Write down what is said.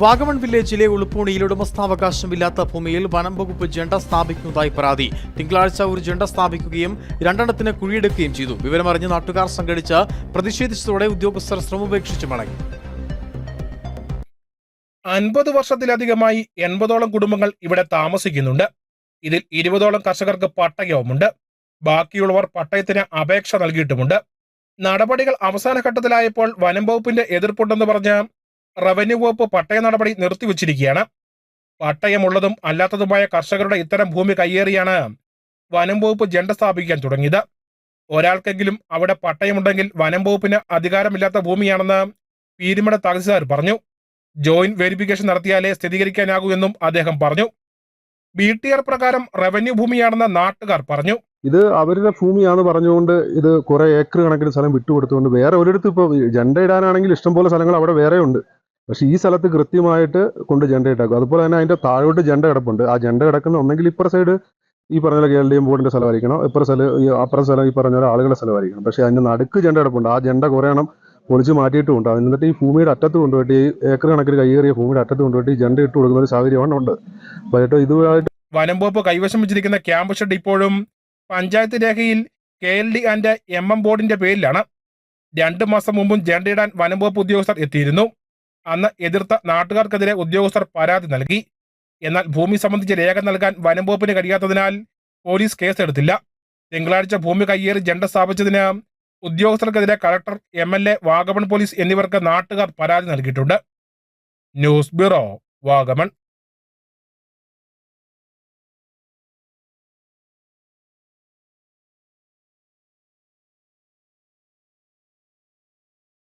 വാഗമൺ വില്ലേജിലെ ഉളുപ്പൂണിയിൽ ഉടമസ്ഥാവകാശമില്ലാത്ത ഭൂമിയിൽ വനം വകുപ്പ് ജണ്ട സ്ഥാപിക്കുന്നതായി പരാതി. തിങ്കളാഴ്ച ഒരു ജണ്ട സ്ഥാപിക്കുകയും രണ്ടെണ്ണത്തിന് കുഴിയെടുക്കുകയും ചെയ്തു. വിവരമറിഞ്ഞ് നാട്ടുകാർ സംഘടിച്ച് പ്രതിഷേധിച്ചതോടെ ഉദ്യോഗസ്ഥർ ശ്രമോപേക്ഷിച്ച് മടങ്ങി. അൻപത് വർഷത്തിലധികമായി എൺപതോളം കുടുംബങ്ങൾ ഇവിടെ താമസിക്കുന്നുണ്ട്. ഇതിൽ ഇരുപതോളം കർഷകർക്ക് പട്ടയവുമുണ്ട്. ബാക്കിയുള്ളവർ പട്ടയത്തിന് അപേക്ഷ നൽകിയിട്ടുമുണ്ട്. നടപടികൾ അവസാന ഘട്ടത്തിലായപ്പോൾ വനം വകുപ്പിന്റെ എതിർപ്പുണ്ടെന്ന് പറഞ്ഞ് റവന്യൂ വകുപ്പ് പട്ടയ നടപടി നിർത്തിവച്ചിരിക്കുകയാണ്. പട്ടയമുള്ളതും അല്ലാത്തതുമായ കർഷകരുടെ ഇത്തരം ഭൂമി കയ്യേറിയാണ് വനം വകുപ്പ് ജണ്ട സ്ഥാപിക്കാൻ തുടങ്ങിയത്. ഒരാൾക്കെങ്കിലും അവിടെ പട്ടയമുണ്ടെങ്കിൽ വനം വകുപ്പിന് അധികാരമില്ലാത്ത ഭൂമിയാണെന്ന് പീരുമട തഹസിൽദാർ പറഞ്ഞു. ജോയിന്റ് വെരിഫിക്കേഷൻ നടത്തിയാലേ സ്ഥിരീകരിക്കാനാകൂ എന്നും അദ്ദേഹം പറഞ്ഞു. ബി ടി ആർ പ്രകാരം റവന്യൂ ഭൂമിയാണെന്ന് നാട്ടുകാർ പറഞ്ഞു. ഇത് അവരുടെ ഭൂമിയാണ് പറഞ്ഞുകൊണ്ട് ഇത് കുറെ ഏക്കർ കണക്കിന് സ്ഥലം വിട്ടുകൊടുത്തുകൊണ്ട് വേറെ ഒരിടത്ത് ഇപ്പോൾ ജണ്ട ഇടാനാണെങ്കിൽ ഇഷ്ടംപോലെ സ്ഥലങ്ങൾ അവിടെ വേറെ ഉണ്ട് പക്ഷെ ഈ സ്ഥലത്ത് കൃത്യമായിട്ട് കൊണ്ട് ജെണ്ട ഇട്ടാക്കും. അതുപോലെ തന്നെ അതിന്റെ താഴോട്ട് ജെണ്ട കിടപ്പുണ്ട്. ആ ജെണ്ട കിടക്കുന്ന ഒന്നെങ്കിൽ ഇപ്പുറ സൈഡ് ഈ പറഞ്ഞ പോലെ കേരളീയം ബോർഡിന്റെ സ്ഥലമായിരിക്കണം. ഇപ്പുറ സ്ഥലം ഈ അപ്പുറ സ്ഥലം ഈ പറഞ്ഞ പോലെ ആളുകളുടെ സ്ഥലമായിരിക്കണം. പക്ഷെ അതിന്റെ നടുക്ക് ജെണ്ട കിടപ്പുണ്ട്. ആ ജെണ്ട കുറേ എണ്ണം പൊളിച്ച് മാറ്റിയിട്ടുമുണ്ട്. എന്നിട്ട് ഈ ഭൂമിയുടെ അറ്റത്ത് കൊണ്ടുപോയിട്ട് ഈ ഏക്കർ കണക്കിന് കൈയേറിയ ഭൂമിയുടെ അറ്റത്ത് കൊണ്ടുപോയിട്ട് ഈ ജെണ്ട ഇട്ട് കൊടുക്കുന്ന ഒരു സാഹചര്യമാണ് ഉണ്ട്. അപ്പോൾ ഇതുമായിട്ട് വനം വകുപ്പ് കൈവശം വെച്ചിരിക്കുന്ന ക്യാമ്പ് ഷെഡ് ഇപ്പോഴും പഞ്ചായത്ത് രേഖയിൽ K L D and M M ബോർഡിന്റെ പേരിലാണ്. രണ്ടു മാസം മുമ്പും ജണ്ടയിടാൻ വനം വകുപ്പ് ഉദ്യോഗസ്ഥർ എത്തിയിരുന്നു. അന്ന് എതിർത്ത നാട്ടുകാർക്കെതിരെ ഉദ്യോഗസ്ഥർ പരാതി നൽകി. എന്നാൽ ഭൂമി സംബന്ധിച്ച് രേഖ നൽകാൻ വനം വകുപ്പിന് കഴിയാത്തതിനാൽ പോലീസ് കേസെടുത്തില്ല. തിങ്കളാഴ്ച ഭൂമി കയ്യേറി ജണ്ട സ്ഥാപിച്ചതിന് ഉദ്യോഗസ്ഥർക്കെതിരെ collector M L A Vagamon police എന്നിവർക്ക് നാട്ടുകാർ പരാതി നൽകിയിട്ടുണ്ട്. News bureau Vagamon.